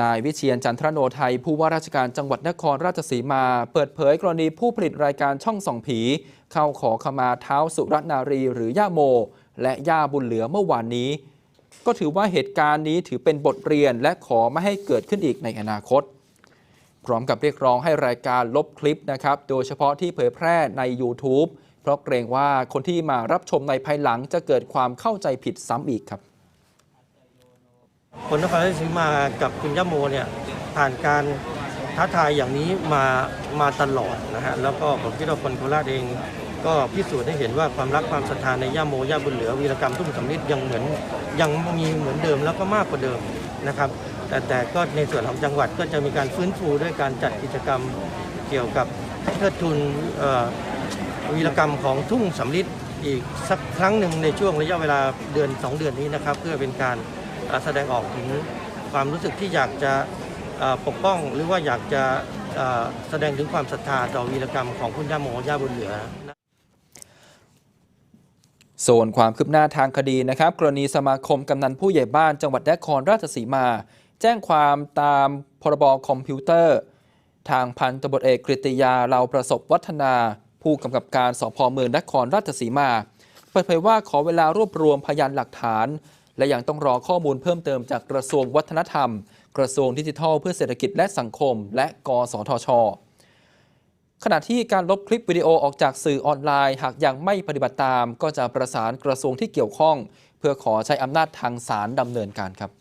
นายวิเชียนจันทรโนไทย ผู้ว่าราชการจังหวัดนครราชสีมา เปิดเผยกรณีผู้ผลิตรายการช่องส่องผี เข้าขอขมาเท้าสุรนารีหรือย่าโม และย่าบุญเหลือเมื่อวานนี้ ก็ถือว่าเหตุการณ์นี้ถือเป็นบทเรียนและขอไม่ให้เกิดขึ้นอีกในอนาคต พร้อมกับเรียกร้องให้รายการลบคลิปนะครับ โดยเฉพาะที่เผยแพร่ใน YouTube เพราะเกรงว่าคนที่มารับชมในภายหลังจะเกิดความเข้าใจผิดซ้ำอีกครับ คนนครราชสีมากับคุณย่าโมเนี่ยผ่านการท้าทายอย่างนี้มามาตลอดนะฮะแล้วก็ผมคิดว่าคนโคราชเองก็พิสูจน์ให้เห็นว่าความรักความศรัทธาในย่าโมย่าบุญเหลือวีรกรรมทุ่งสำลิดยังเหมือนยังมีเหมือนเดิมแล้วก็มากกว่าเดิมนะครับ แต่แต่ก็ในส่วนของจังหวัดก็จะมีการฟื้นฟูด้วยการจัดกิจกรรมเกี่ยวกับเทิดทุนวีรกรรมของทุ่งสำลิดอีกสักครั้งหนึ่งในช่วงระยะเวลาเดือน 2 เดือนนี้นะครับ เพื่อเป็นการ แสดงออกถึงความรู้สึกที่อยากจะปกป้อง หรือว่าอยากจะแสดงถึงความศรัทธาต่อวีรกรรมของคุณย่าโมย่าบุญเหลือส่วนความคืบหน้าทางคดีนะครับ กรณีสมาคมกำนันผู้ใหญ่บ้านจังหวัดนครราชสีมา แจ้งความตามพรบคอมพิวเตอร์ ทางพันตำรวจเอกกฤติยาเราประสบวัฒนา ผู้กำกับการสพเมืองนครราชสีมา เปิดเผยว่าขอเวลารวบรวมพยานหลักฐาน และยังต้องรอข้อมูลเพิ่มเติมจากกระทรวงวัฒนธรรม กระทรวงดิจิทัล เพื่อเศรษฐกิจและสังคม และกสทช ขณะที่การลบคลิปวิดีโอออกจากสื่อออนไลน์ หากยังไม่ปฏิบัติตาม ก็จะประสานกระทรวงที่เกี่ยวข้อง เพื่อขอใช้อำนาจทางศาลดำเนินการครับ